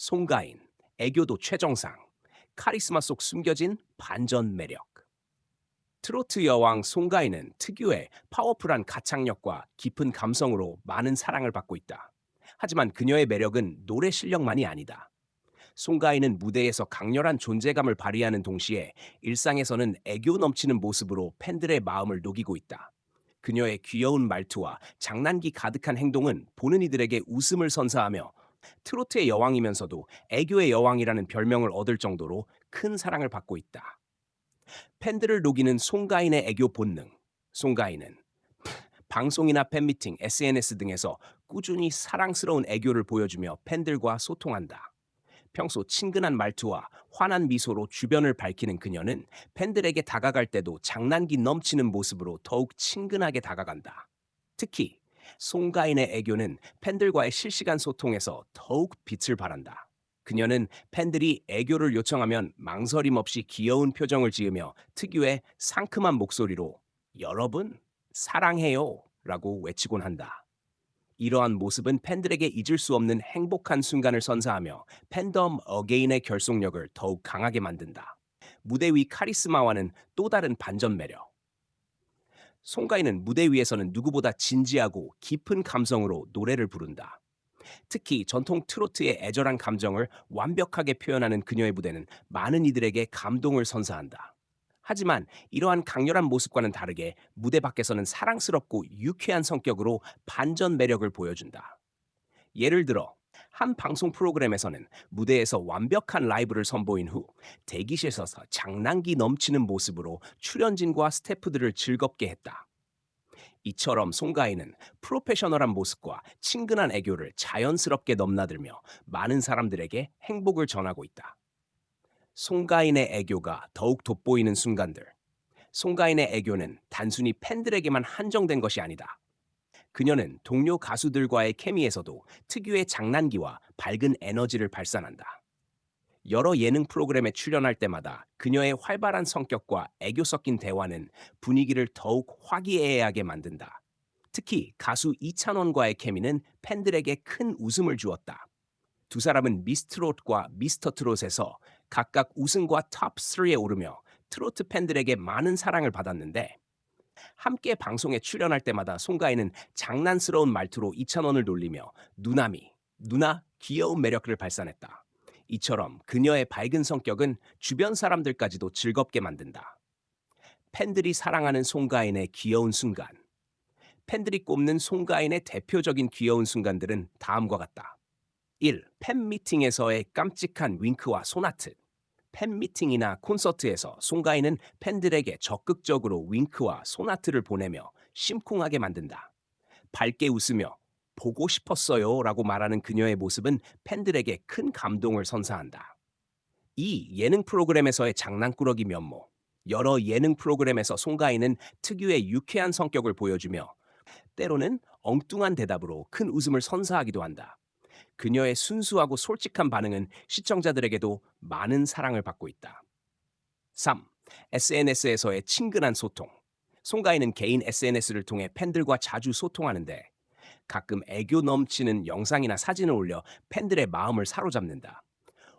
송가인, 애교도 최정상, 카리스마 속 숨겨진 반전 매력. 트로트 여왕 송가인은 특유의 파워풀한 가창력과 깊은 감성으로 많은 사랑을 받고 있다. 하지만 그녀의 매력은 노래 실력만이 아니다. 송가인은 무대에서 강렬한 존재감을 발휘하는 동시에 일상에서는 애교 넘치는 모습으로 팬들의 마음을 녹이고 있다. 그녀의 귀여운 말투와 장난기 가득한 행동은 보는 이들에게 웃음을 선사하며 트로트의 여왕이면서도 애교의 여왕이라는 별명을 얻을 정도로 큰 사랑을 받고 있다. 팬들을 녹이는 송가인의 애교 본능. 송가인은 방송이나 팬미팅, SNS 등에서 꾸준히 사랑스러운 애교를 보여주며 팬들과 소통한다. 평소 친근한 말투와 환한 미소로 주변을 밝히는 그녀는 팬들에게 다가갈 때도 장난기 넘치는 모습으로 더욱 친근하게 다가간다. 특히 송가인의 애교는 팬들과의 실시간 소통에서 더욱 빛을 발한다. 그녀는 팬들이 애교를 요청하면 망설임 없이 귀여운 표정을 지으며 특유의 상큼한 목소리로 여러분 사랑해요 라고 외치곤 한다. 이러한 모습은 팬들에게 잊을 수 없는 행복한 순간을 선사하며 팬덤 어게인의 결속력을 더욱 강하게 만든다. 무대 위 카리스마와는 또 다른 반전 매력. 송가인은 무대 위에서는 누구보다 진지하고 깊은 감성으로 노래를 부른다. 특히 전통 트로트의 애절한 감정을 완벽하게 표현하는 그녀의 무대는 많은 이들에게 감동을 선사한다. 하지만 이러한 강렬한 모습과는 다르게 무대 밖에서는 사랑스럽고 유쾌한 성격으로 반전 매력을 보여준다. 예를 들어 한 방송 프로그램에서는 무대에서 완벽한 라이브를 선보인 후 대기실에서 장난기 넘치는 모습으로 출연진과 스태프들을 즐겁게 했다. 이처럼 송가인은 프로페셔널한 모습과 친근한 애교를 자연스럽게 넘나들며 많은 사람들에게 행복을 전하고 있다. 송가인의 애교가 더욱 돋보이는 순간들. 송가인의 애교는 단순히 팬들에게만 한정된 것이 아니다. 그녀는 동료 가수들과의 케미에서도 특유의 장난기와 밝은 에너지를 발산한다. 여러 예능 프로그램에 출연할 때마다 그녀의 활발한 성격과 애교 섞인 대화는 분위기를 더욱 화기애애하게 만든다. 특히 가수 이찬원과의 케미는 팬들에게 큰 웃음을 주었다. 두 사람은 미스트롯과 미스터 트롯에서 각각 우승과 탑 3에 오르며 트로트 팬들에게 많은 사랑을 받았는데 함께 방송에 출연할 때마다 송가인은 장난스러운 말투로 이찬원을 놀리며 누나미, 누나 귀여운 매력을 발산했다. 이처럼 그녀의 밝은 성격은 주변 사람들까지도 즐겁게 만든다. 팬들이 사랑하는 송가인의 귀여운 순간. 팬들이 꼽는 송가인의 대표적인 귀여운 순간들은 다음과 같다. 1. 팬미팅에서의 깜찍한 윙크와 손아트. 팬미팅이나 콘서트에서 송가인은 팬들에게 적극적으로 윙크와 손아트를 보내며 심쿵하게 만든다. 밝게 웃으며 보고 싶었어요 라고 말하는 그녀의 모습은 팬들에게 큰 감동을 선사한다. 2. 예능 프로그램에서의 장난꾸러기 면모. 여러 예능 프로그램에서 송가인은 특유의 유쾌한 성격을 보여주며 때로는 엉뚱한 대답으로 큰 웃음을 선사하기도 한다. 그녀의 순수하고 솔직한 반응은 시청자들에게도 많은 사랑을 받고 있다. 3. SNS에서의 친근한 소통. 송가인은 개인 SNS를 통해 팬들과 자주 소통하는데 가끔 애교 넘치는 영상이나 사진을 올려 팬들의 마음을 사로잡는다.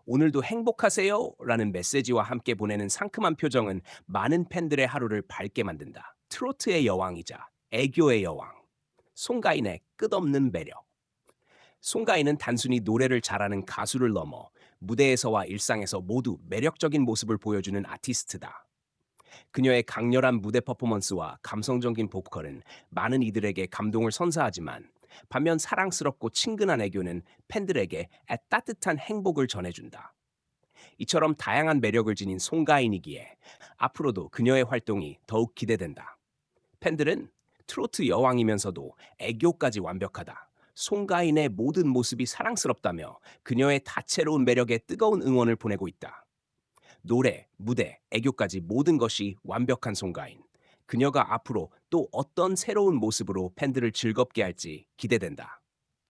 오늘도 행복하세요? 라는 메시지와 함께 보내는 상큼한 표정은 많은 팬들의 하루를 밝게 만든다. 트로트의 여왕이자 애교의 여왕. 송가인의 끝없는 매력. 송가인은 단순히 노래를 잘하는 가수를 넘어 무대에서와 일상에서 모두 매력적인 모습을 보여주는 아티스트다. 그녀의 강렬한 무대 퍼포먼스와 감성적인 보컬은 많은 이들에게 감동을 선사하지만 반면 사랑스럽고 친근한 애교는 팬들에게 따뜻한 행복을 전해준다. 이처럼 다양한 매력을 지닌 송가인이기에 앞으로도 그녀의 활동이 더욱 기대된다. 팬들은 트로트 여왕이면서도 애교까지 완벽하다. 송가인의 모든 모습이 사랑스럽다며 그녀의 다채로운 매력에 뜨거운 응원을 보내고 있다. 노래, 무대, 애교까지 모든 것이 완벽한 송가인. 그녀가 앞으로 또 어떤 새로운 모습으로 팬들을 즐겁게 할지 기대된다.